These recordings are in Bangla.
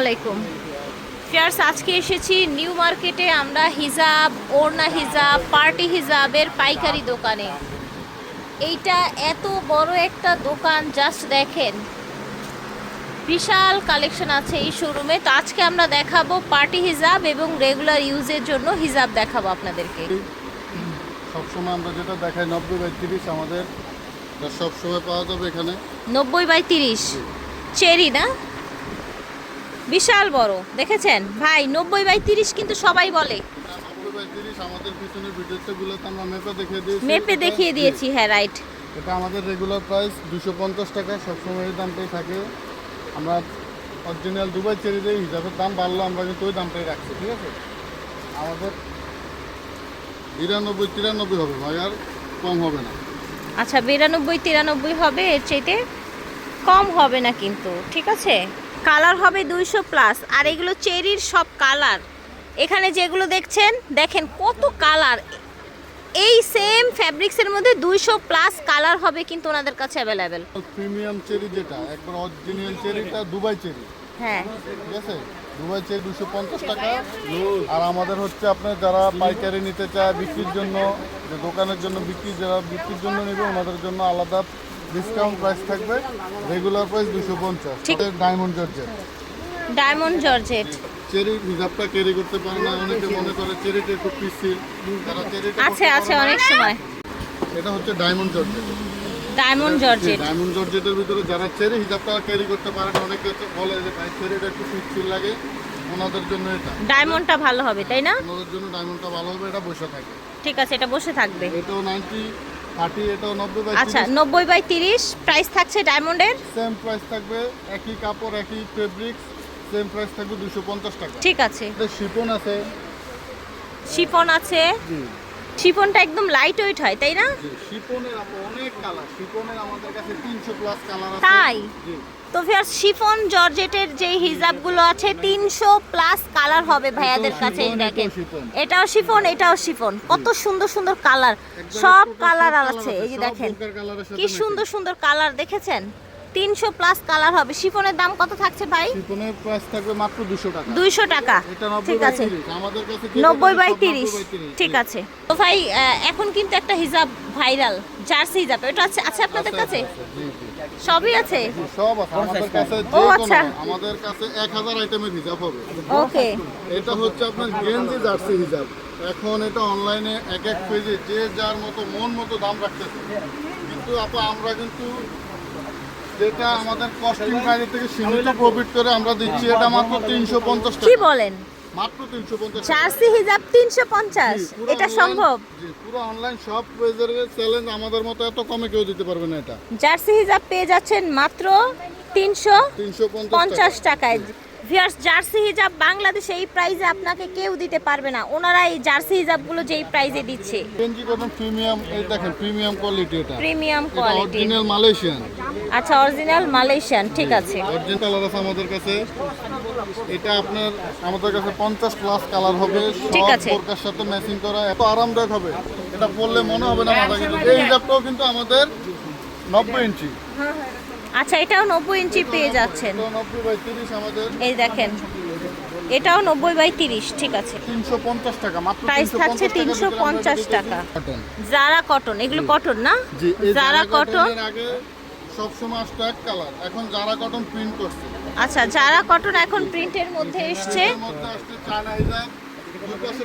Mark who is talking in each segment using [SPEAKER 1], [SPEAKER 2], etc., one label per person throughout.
[SPEAKER 1] আলাইকুম। ফিয়ার্স আজকে এসেছি নিউ মার্কেটে আমরা হিজাব ওড়না হিজাব পার্টি হিজাবের পাইকারি দোকানে। এইটা এত বড় একটা দোকান জাস্ট দেখেন। বিশাল কালেকশন আছে এই শোরুমে। তো আজকে আমরা দেখাবো পার্টি হিজাব এবং রেগুলার ইউজের জন্য হিজাব দেখাবো আপনাদেরকে।
[SPEAKER 2] সবসময় আমরা যেটা দেখাই নব্বই বাই তিরিশ আমাদের। সবসময় পাওয়া যাবে এখানে।
[SPEAKER 1] নব্বই বাই তিরিশ। চেরি না? বিশাল বড় দেখেছেন? ভাই নব্বই বাই তিরিশ কিন্তু সবাই বলে।
[SPEAKER 2] মেপে দেখিয়ে দিয়েছি
[SPEAKER 1] হ্যাঁ রাইট
[SPEAKER 2] এটা আমাদের রেগুলার প্রাইস দুশো পঞ্চাশ টাকা সবসময় এই দামটাই থাকে। আমরা অরিজিনাল দুবাই চেরি দিয়ে হিসাবের দাম বাড়লো আমরা কিন্তু ওই দামটাই রাখছি ঠিক আছে? আমাদের বিরানব্বই তিরানব্বই হবে ভাই আর কম হবে না।
[SPEAKER 1] আচ্ছা বিরানব্বই তিরানব্বই হবে এর চাইতে? কম হবে না কিন্তু ঠিক আছে? কালার হবে দুইশো প্লাস আর এগুলো চেরির সব কালার এখানে যেগুলো দেখছেন দেখেন কত কালার এই সেম ফ্যাব্রিক্সের মধ্যে দুইশো প্লাস কালার হবে কিন্তু ওনাদের কাছে অ্যাভেলেবেল
[SPEAKER 2] প্রিমিয়াম চেরি যেটা একবার অরিজিনাল চেরিটা দুবাই চেরি।
[SPEAKER 1] হ্যাঁ।
[SPEAKER 2] ঠিক আছে? দুবাই চেয়ে দুশো পঞ্চাশ টাকা। আর আমাদের হচ্ছে আপনার যারা পাইকারি নিতে চায় বিক্রির জন্য যে দোকানের জন্য বিক্রি যারা বিক্রির জন্য নেবে ওনাদের জন্য আলাদা ডিসকাউন্ট প্রাইস থাকবে রেগুলার প্রাইস দুশো পঞ্চাশ diamond georgette.
[SPEAKER 1] Diamond georgette.
[SPEAKER 2] Cherry হিজাবটা carry করতে পারে না অনেকে মনে করে চেরিটা একটু পিসি তারা চেরিটা
[SPEAKER 1] আছে আছে অনেক সময়।
[SPEAKER 2] এটা হচ্ছে diamond georgette.
[SPEAKER 1] Diamond georgette.
[SPEAKER 2] Diamond জর্জেটের ভিতরে যারা চেরি হিজাবটা ক্যারি করতে পারে না অনেকে বলে যে ভাই চেরিটা একটু পিসি লাগে। ওনাদের জন্য এটা।
[SPEAKER 1] ডায়মন্ডটা ভালো হবে তাই না?
[SPEAKER 2] ওনাদের জন্য ডায়মন্ডটা ভালো হবে এটা বসে থাকে।
[SPEAKER 1] ঠিক আছে এটা বসে থাকবে।
[SPEAKER 2] এটাও 90
[SPEAKER 1] আচ্ছা নব্বই বাই তিরিশ প্রাইস থাকছে ডায়মন্ডের
[SPEAKER 2] সেম প্রাইস থাকবে একই কাপড় একই ফেব্রিক্স সেম প্রাইস থাকবে দুশো পঞ্চাশ টাকা।
[SPEAKER 1] ঠিক আছে।
[SPEAKER 2] শিপন আছে।
[SPEAKER 1] শিফন আছে।
[SPEAKER 2] জি।
[SPEAKER 1] শিফনটা একদম লাইট ওয়েট হয় তাই না?
[SPEAKER 2] আপু অনেক কালার শিপনের আমাদের কাছে তিনশো প্লাস কালার আছে।
[SPEAKER 1] তাই? তো ফির শিফন জর্জেটের যে হিজাবগুলো আছে তিনশো প্লাস কালার হবে ভাইয়াদের কাছে এই দেখেন
[SPEAKER 2] এটাও শিফন।
[SPEAKER 1] এটাও শিফন। কত সুন্দর সুন্দর কালার সব কালার আছে এই যে দেখেন। কি সুন্দর সুন্দর কালার দেখেছেন? তিনশো প্লাস কালার হবে। শিফনের দাম কত থাকছে ভাই?
[SPEAKER 2] শিপনের প্রাইস থাকবে মাত্র দুশো টাকা।
[SPEAKER 1] দুইশো টাকা। ঠিক আছে।
[SPEAKER 2] আমাদের কাছে
[SPEAKER 1] নব্বই বাই তিরিশ।
[SPEAKER 2] 90 বাই 30,
[SPEAKER 1] ঠিক আছে। তো ভাই এখন কিন্তু একটা হিজাব ভাইরাল। জার্সি হিজাব। এটা আছে আছে আপনাদের কাছে? সবই আছে?
[SPEAKER 2] সব আছে। আমাদের কাছে যে
[SPEAKER 1] ও, আচ্ছা।
[SPEAKER 2] আমাদের কাছে এক হাজার আইটেমের হিসাব হবে।
[SPEAKER 1] ওকে।
[SPEAKER 2] এটা হচ্ছে আপনার গেঞ্জি জার্সি হিসাব এখন এটা অনলাইনে এক এক পেজে যে যার মতো মন মতো দাম রাখতেছে। কিন্তু আপা আমরা কিন্তু যেটা আমাদের কস্টিং প্রাইস থেকে সীমিত প্রফিট করে আমরা দিচ্ছি এটা মাত্র তিনশো পঞ্চাশ
[SPEAKER 1] কি বলেন?
[SPEAKER 2] মাত্র তিনশো পঞ্চাশ
[SPEAKER 1] জার্সি হিজাব তিনশো পঞ্চাশ এটা সম্ভব?
[SPEAKER 2] পুরো অনলাইন সব পেজের চ্যালেঞ্জ আমাদের মতো এত কমে কেউ দিতে পারবে না এটা।
[SPEAKER 1] জার্সি হিজাব পেয়ে যাচ্ছেন মাত্র তিনশো
[SPEAKER 2] তিনশো পঞ্চাশ
[SPEAKER 1] পঞ্চাশ টাকায়। ভিয়ার্স জার্সি হিজাব বাংলাদেশে এই প্রাইসে আপনাকে কেউ দিতে পারবে না। ওনারা এই জার্সি হিজাবগুলো যেই প্রাইসে দিচ্ছে।
[SPEAKER 2] প্রিমিয়াম এই দেখেন প্রিমিয়াম কোয়ালিটি এটা।
[SPEAKER 1] প্রিমিয়াম কোয়ালিটি
[SPEAKER 2] অরিজিনাল মালয়েশিয়ান
[SPEAKER 1] আচ্ছা অরিজিনাল মালয়েশিয়ান ঠিক আছে।
[SPEAKER 2] অরিজিনাল কালার আছে আমাদের কাছে। এটা আপনার আমাদের কাছে পঞ্চাশ প্লাস কালার হবে
[SPEAKER 1] ঠিক আছে।
[SPEAKER 2] বোরকার সাথে ম্যাচিং করা এত আরামদায়ক হবে। এটা পরলে মনে হবে না মাথা কিন্তু এই হিসাবটাও কিন্তু আমাদের নব্বই ইঞ্চি।
[SPEAKER 1] আচ্ছা এটাও নব্বই ইঞ্চি পেয়ে যাচ্ছেন।
[SPEAKER 2] তো নব্বই বাই তিরিশ আমাদের।
[SPEAKER 1] এই দেখেন এটাও নব্বই বাই তিরিশ ঠিক আছে।
[SPEAKER 2] তিনশো পঞ্চাশ টাকা মাত্র
[SPEAKER 1] Price থাকছে 350 টাকা। জারা কটন এগুলো কটন না? জারা কটন
[SPEAKER 2] আগে সবসময় আসতো এক কালার। এখন জারা কটন প্রিন্ট করছে।
[SPEAKER 1] আচ্ছা জারা কটন এখন প্রিন্টের মধ্যে এসছে।
[SPEAKER 2] মধ্যে আসছে চায়না আছে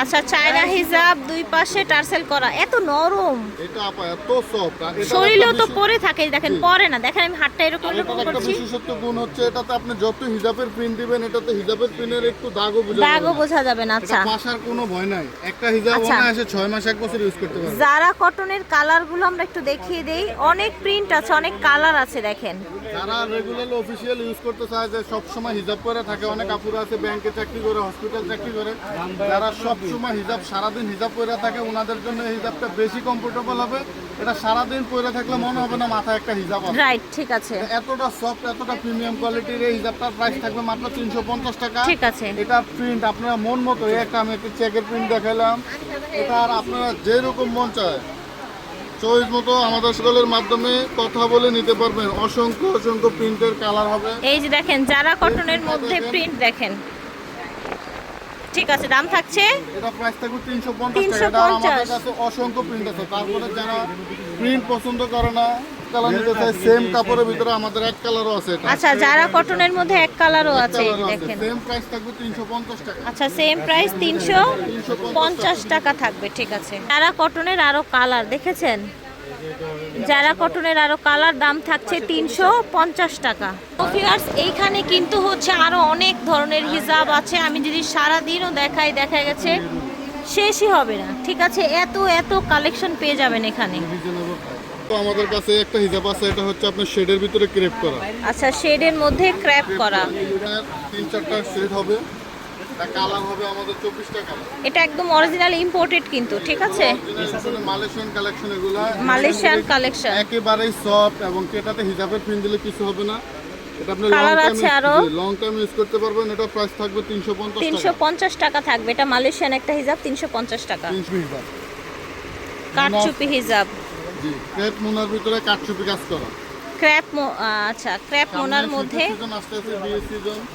[SPEAKER 1] আচ্ছা চায়না হিজাব দুই পাশে টার্সেল করা এত নরম।
[SPEAKER 2] এটা আপা এত সফট
[SPEAKER 1] শরীরেও তো পরে থাকে দেখেন পরে না। দেখেন আমি হাতটা এরকম এরকম করছি।
[SPEAKER 2] বিশেষত্ব গুণ হচ্ছে এটাতে আপনি যত হিজাবের প্রিন্ট দিবেন এটাতে হিজাবের প্রিন্টের একটু দাগও বোঝা
[SPEAKER 1] দাগও বোঝা যাবে না আচ্ছা।
[SPEAKER 2] পাশার কোনো ভয় নাই। একটা হিজাব
[SPEAKER 1] আচ্ছা।
[SPEAKER 2] এসে ছয় মাস এক বছর ইউজ করতে পারবে।
[SPEAKER 1] জারা কটনের কালারগুলো আমরা একটু দেখিয়ে দেই অনেক প্রিন্ট আছে অনেক কালার আছে দেখেন।
[SPEAKER 2] যারা রেগুলার অফিসিয়াল ইউজ করতে চায় যে সব সময় হিজাব পরে থাকে অনেক আপুরা আছে ব্যাংকে চাকরি করে হসপিটাল চাকরি করে যারা সবসময় হিজাব সারাদিন হিজাব পরে থাকে ওনাদের জন্য হিজাবটা বেশি কমফোর্টেবল হবে। এটা সারাদিন পরে থাকলে মনে হবে না মাথায় একটা হিজাব আছে।
[SPEAKER 1] রাইট ঠিক আছে।
[SPEAKER 2] এতটা সফট এতটা প্রিমিয়াম কোয়ালিটির এই হিজাবটার প্রাইস থাকবে মাত্র তিনশো পঞ্চাশ টাকা।
[SPEAKER 1] ঠিক আছে।
[SPEAKER 2] এটা প্রিন্ট আপনারা মন মতো এই একটা আমি একটা চেকের প্রিন্ট দেখালাম এটা আর আপনারা যেরকম মন চায় চয়েস মতো আমাদের সকলের মাধ্যমে কথা বলে নিতে পারবেন। অসংখ্য অসংখ্য প্রিন্টের কালার হবে।
[SPEAKER 1] এই যে দেখেন যারা কটনের মধ্যে প্রিন্ট দেখেন। ঠিক আছে দাম থাকছে?
[SPEAKER 2] এটা প্রাইস থাকবে তিনশো পঞ্চাশ টাকা। এটা
[SPEAKER 1] 350
[SPEAKER 2] আমাদের কাছে অসংখ্য প্রিন্ট আছে। তারপরে যারা প্রিন্ট পছন্দ করে না কালার নিতে চায় সেম কাপড়ের ভিতরে আমাদের এক কালারও আছে এটা।
[SPEAKER 1] আচ্ছা যারা কটনের মধ্যে এক কালারও আছে দেখেন।
[SPEAKER 2] সেম প্রাইস থাকবে তিনশো পঞ্চাশ টাকা।
[SPEAKER 1] আচ্ছা সেম প্রাইস তিনশো পঞ্চাশ টাকা। থাকবে ঠিক আছে। যারা কটনের আরও কালার দেখেছেন? যারা কটনের আরও কালার দাম থাকছে তিনশো পঞ্চাশ টাকা। viewers, এইখানে কিন্তু হচ্ছে আরও অনেক ধরনের হিজাব আছে। আমি যদি সারা দিনও দেখাই দেখা গেছে শেষই হবে না। ঠিক আছে এত এত কালেকশন পেয়ে যাবেন এখানে।
[SPEAKER 2] তো আমাদের কাছে একটা হিজাব আছে এটা হচ্ছে আপনার শেডের ভিতরে ক্রেপ করা।
[SPEAKER 1] আচ্ছা শেডের মধ্যে ক্র্যাপ করা।
[SPEAKER 2] তিন চারটা শেড হবে। কালার হবে আমাদের কালার
[SPEAKER 1] এটা একদম অরিজিনাল ইম্পোর্টেড কিন্তু ঠিক আছে?
[SPEAKER 2] মালয়েশিয়ান কালেকশন এগুলা
[SPEAKER 1] মালয়েশিয়ান কালেকশন
[SPEAKER 2] একেবারেই সফট এবং এটাতে হিজাবের পিন দিলে কিছু হবে না। এটা আপনি
[SPEAKER 1] Colour আছে আরও?
[SPEAKER 2] লং টাইম ইউজ করতে পারবেন এটা প্রাইস থাকবে টাকা।
[SPEAKER 1] এটা মালয়েশিয়ান একটা হিজাব তিনশো পঞ্চাশ টাকা।
[SPEAKER 2] তিনশো হিজাব।
[SPEAKER 1] কাঠচুপি হিজাব।
[SPEAKER 2] জি ক্রেপ মোনার ভিতরে কাঠচুপি কাজ করা।
[SPEAKER 1] ক্র্যাপ আচ্ছা ক্র্যাপ মোনার মধ্যে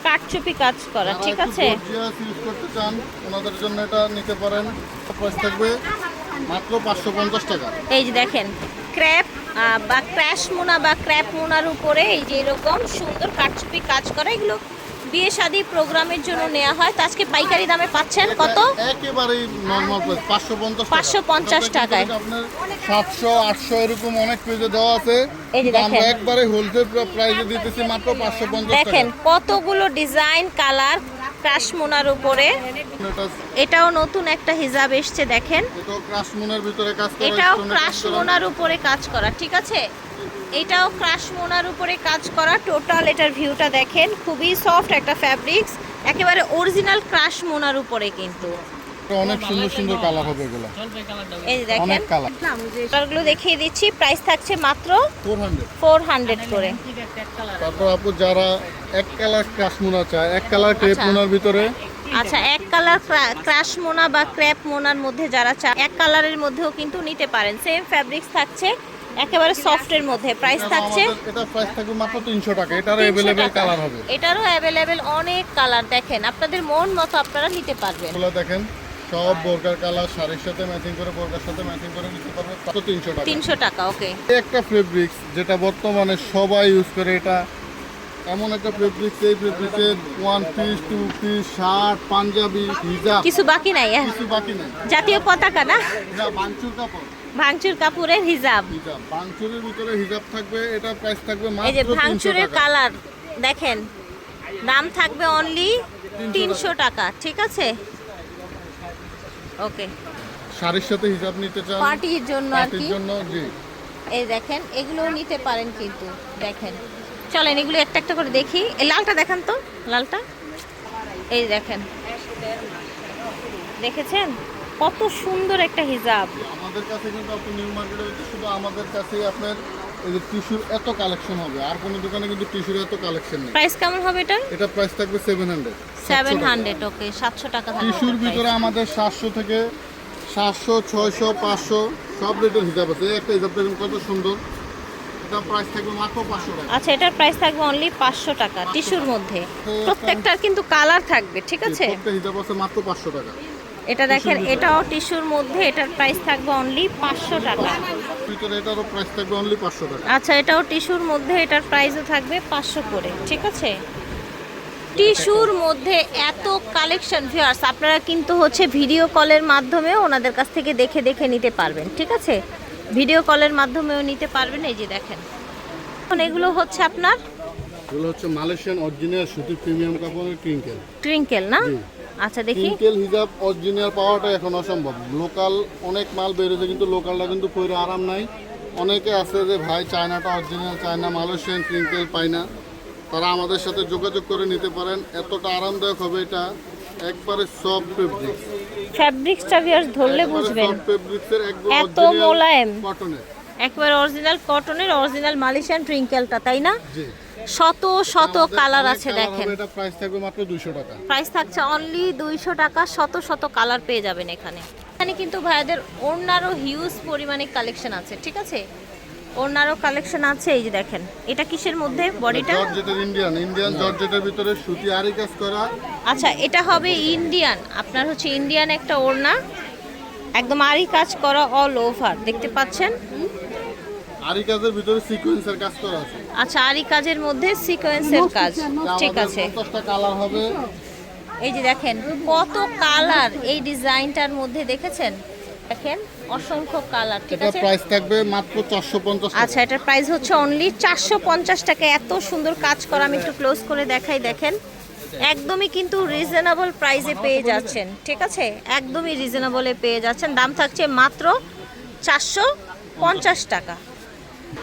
[SPEAKER 1] কাঠচুপি কাজ করা ঠিক আছে?
[SPEAKER 2] ইউজ করতে চান ওনাদের জন্য এটা নিতে পারেন। প্রাইস থাকবে মাত্র পাঁচশো পঞ্চাশ টাকা।
[SPEAKER 1] এই যে দেখেন ক্র্যাপ বা ক্র্যাশ মোনা বা ক্র্যাপ মোনার উপরে এই যে এরকম সুন্দর কাঠচুপি কাজ করা এগুলো বিয়ে শাদী প্রোগ্রামের জন্য নেওয়া হয়। তো আজকে পাইকারি দামে পাচ্ছেন কত?
[SPEAKER 2] একেবারে নর্মাল পাঁচশো পঞ্চাশ
[SPEAKER 1] 550 টাকায়।
[SPEAKER 2] আপনার সাতশো আটশো এরকম অনেক পেজে দেওয়া আছে। আমরা একবারে হোলসেল প্রাইসে দিতেছি মাত্র পাঁচশো পঞ্চাশ টাকা।
[SPEAKER 1] দেখেন কতগুলো ডিজাইন কালার ক্রাশ মোনার উপরে। এটাও নতুন একটা হিজাব এসছে দেখেন।
[SPEAKER 2] এটাও ক্রাশ মুনের ভিতরে কাজ করা
[SPEAKER 1] এটাও
[SPEAKER 2] stone এর
[SPEAKER 1] ক্রাশ
[SPEAKER 2] কাজ করা।
[SPEAKER 1] মোনার উপরে কাজ করা ঠিক আছে? এটাও ক্রাশ মোনার উপরে কাজ করা টোটাল এটার ভিউটা দেখেন। খুবই সফট একটা ফ্যাব্রিক্স একেবারে অরিজিনাল ক্রাশ মোনার উপরে কিন্তু।
[SPEAKER 2] অনেক সুন্দর সুন্দর কালার হবে এগুলো।
[SPEAKER 1] এই যে দেখেন কালারগুলো দেখিয়ে দিচ্ছি প্রাইস থাকছে মাত্র
[SPEAKER 2] ফোর হান্ড্রেড
[SPEAKER 1] ফোর হান্ড্রেড করে।
[SPEAKER 2] তারপর আপু যারা এক কালার ক্রাশ মুনা চায় এক কালার ক্রেপ
[SPEAKER 1] আচ্ছা।
[SPEAKER 2] ভিতরে?
[SPEAKER 1] আচ্ছা এক কালার ক্রাশ মোনা বা ক্র্যাপ মোনার মধ্যে যারা চান এক কালারের মধ্যেও কিন্তু নিতে পারেন। সেম ফ্যাব্রিক্স থাকছে একেবারে সফটের মধ্যে। প্রাইস থাকছে
[SPEAKER 2] এটা প্রাইস থাকবে মাত্র তিনশো টাকা। এটার
[SPEAKER 1] 300
[SPEAKER 2] অ্যাভেলেবেল
[SPEAKER 1] টাকা।
[SPEAKER 2] কালার হবে।
[SPEAKER 1] এটারও অ্যাভেলেবেল অনেক কালার দেখেন আপনাদের মন মতো আপনারা নিতে পারবেন।
[SPEAKER 2] দেখেন। সব বোরকার কালার শাড়ির সাথে ম্যাচিং করে বোরকার সাথে ম্যাচিং করে নিতে পারবে মাত্র তিনশো টাকা।
[SPEAKER 1] তিনশো টাকা ওকে
[SPEAKER 2] একটা ফেব্রিক্স যেটা বর্তমানে সবাই ইউজ করে এটা এমন একটা ফেব্রিক্স এই ফেব্রিক্সে one piece two piece shirt Punjabi হিজাব
[SPEAKER 1] কিছু বাকি নাই হ্যাঁ?
[SPEAKER 2] কিছু বাকি নেই।
[SPEAKER 1] জাতীয় পতাকা না?
[SPEAKER 2] হিজাব বাংচুর কাপড়।
[SPEAKER 1] ভাঙচুর কাপুরের হিজাব।
[SPEAKER 2] হিজাব বাংচুরের ভিতরে হিজাব থাকবে এটা প্রাইস থাকবে
[SPEAKER 1] এই যে ভাঙচুরের কালার দেখেন দাম থাকবে অনলি তিনশো টাকা ঠিক আছে? ওকে।
[SPEAKER 2] শাড়ির সাথে হিজাব নিতে চান?
[SPEAKER 1] পার্টির জন্য আর কি।
[SPEAKER 2] জন্য? জি।
[SPEAKER 1] এই দেখেন এগুলোও নিতে পারেন কিন্তু দেখেন। চলেন এগুলো একটা একটা করে দেখি। এই লালটা দেখান তো লালটা। এই দেখেন। দেখেছেন? কত সুন্দর একটা হিজাব।
[SPEAKER 2] আমাদের কাছে কিন্তু আপনি নিউ মার্কেটে শুধু আমাদের কাছেই আপনার এই যে টিস্যুর এত কালেকশন হবে আর কোনো দোকানে কিন্তু টিস্যুর এত কালেকশন নেই।
[SPEAKER 1] প্রাইস কেমন হবে এটা
[SPEAKER 2] এটা প্রাইস থাকবে seven hundred
[SPEAKER 1] seven hundred okay সাতশো টাকা থাকবে
[SPEAKER 2] টিস্যুর ভিতরে আমাদের সাতশো থেকে সব রেটের হিসাব আছে। একটা হিসাব দেখুন কত সুন্দর। এটা প্রাইস থাকবে মাত্র টাকা।
[SPEAKER 1] আচ্ছা এটার প্রাইস থাকবে অনলি পাঁচশো টাকা টিস্যুর মধ্যে। প্রত্যেকটার কিন্তু কালার থাকবে ঠিক আছে?
[SPEAKER 2] হিসাব আছে মাত্র পাঁচশো টাকা।
[SPEAKER 1] এটা দেখেন এটাও টিস্যুর মধ্যে এটার প্রাইস থাকবে অনলি পাঁচশো টাকা।
[SPEAKER 2] ভিতরে এটারও প্রাইস থাকবে অনলি পাঁচশো টাকা।
[SPEAKER 1] আচ্ছা এটাও টিস্যুর মধ্যে এটার প্রাইসও থাকবে পাঁচশো করে ঠিক আছে? টিস্যুর মধ্যে এত কালেকশন ভিউয়ার্স আপনারা কিন্তু হচ্ছে ভিডিও কলের মাধ্যমেও ওনাদের কাছ থেকে দেখে দেখে নিতে পারবেন ঠিক আছে? ভিডিও কলের মাধ্যমেও নিতে পারবেন এই যে দেখেন। এখন এগুলো হচ্ছে আপনার
[SPEAKER 2] এগুলো হচ্ছে মালয়েশিয়ান অরিজিনাল সুতির প্রিমিয়াম কাপড়ের ক্রিঙ্কেল
[SPEAKER 1] ট্রিঙ্কেল না। আচ্ছা দেখি।
[SPEAKER 2] ক্রিঙ্কেল হিসাব অরিজিনাল পাওয়াটা এখন অসম্ভব। লোকাল অনেক মাল বেরোছে কিন্তু লোকালটা কিন্তু পরে আরাম নাই। অনেকে আছে যে ভাই চায়নাটা অরিজিনাল চায়না মালয়েশিয়ান ক্রিঙ্কেল পায় না। তারা আমাদের সাথে যোগাযোগ করে নিতে পারেন। এতটা আরামদায়ক হবে এটা। একবারে সফট ফেব্রিক্স
[SPEAKER 1] ফ্যাব্রিক্সটা ভিউয়ার্স ধরলে বুঝবেন?
[SPEAKER 2] সফট ফেব্রিক্সের একদম
[SPEAKER 1] এত মোলায়েম।
[SPEAKER 2] কটনের
[SPEAKER 1] একবার অরিজিনাল কটনের অরিজিনাল মালয়েশিয়ান ট্রিঙ্কেলটা তাই না?
[SPEAKER 2] জি।
[SPEAKER 1] শত শত কালার আছে দেখেন।
[SPEAKER 2] এটা প্রাইস থাকবে মাত্র দুশো টাকা।
[SPEAKER 1] প্রাইস থাকছে অনলি দুইশো টাকা শত শত কালার পেয়ে যাবেন এখানে। এখানে কিন্তু ভাইয়াদের ওড়নারও হিউজ পরিমাণে কালেকশন আছে ঠিক আছে? ওড়নারও কালেকশন আছে এই যে দেখেন। এটা কিসের মধ্যে? বডিটা
[SPEAKER 2] জর্জেটের ইন্ডিয়ান ইন্ডিয়ান জর্জেটের ভিতরে সুতি আরি কাজ করা।
[SPEAKER 1] আচ্ছা এটা হবে ইন্ডিয়ান আপনার হচ্ছে ইন্ডিয়ান একটা ওড়না। একদম আরি কাজ করা অল ওভার দেখতে পাচ্ছেন?
[SPEAKER 2] আরি কাজের ভিতরে সিকোয়েন্সের কাজ করা আছে।
[SPEAKER 1] আচ্ছা আরি কাজের মধ্যে সিকোয়েন্সের কাজ। ঠিক আছে।
[SPEAKER 2] হবে।
[SPEAKER 1] এই যে দেখেন কত কালার এই ডিজাইনটার মধ্যে দেখেছেন? দেখেন অসংখ্য কালার ঠিক আছে?
[SPEAKER 2] প্রাইস থাকবে মাত্র চারশো পঞ্চাশ
[SPEAKER 1] আচ্ছা এটার প্রাইস হচ্ছে অনলি চারশো পঞ্চাশ টাকা। এত সুন্দর কাজ করা আমি একটু ক্লোজ করে দেখাই দেখেন। একদমই কিন্তু রিজনেবল প্রাইসে পেয়ে যাচ্ছেন ঠিক আছে? একদমই রিজনেবলে পেয়ে যাচ্ছেন। দাম থাকছে মাত্র চারশো পঞ্চাশ টাকা।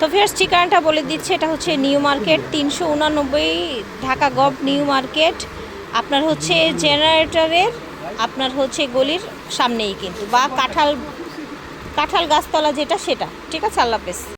[SPEAKER 1] তো ফেয়ার্স ঠিকানাটা বলে দিচ্ছে, এটা হচ্ছে নিউ মার্কেট, তিনশো উনানব্বই ঢাকা গভ, নিউ মার্কেট। আপনার হচ্ছে জেনারেটরের, আপনার হচ্ছে গলির সামনেই কিন্তু, বা কাঁঠাল কাঁঠাল গাছতলা যেটা, সেটা। ঠিক আছে? আল্লাহ হাফেজ।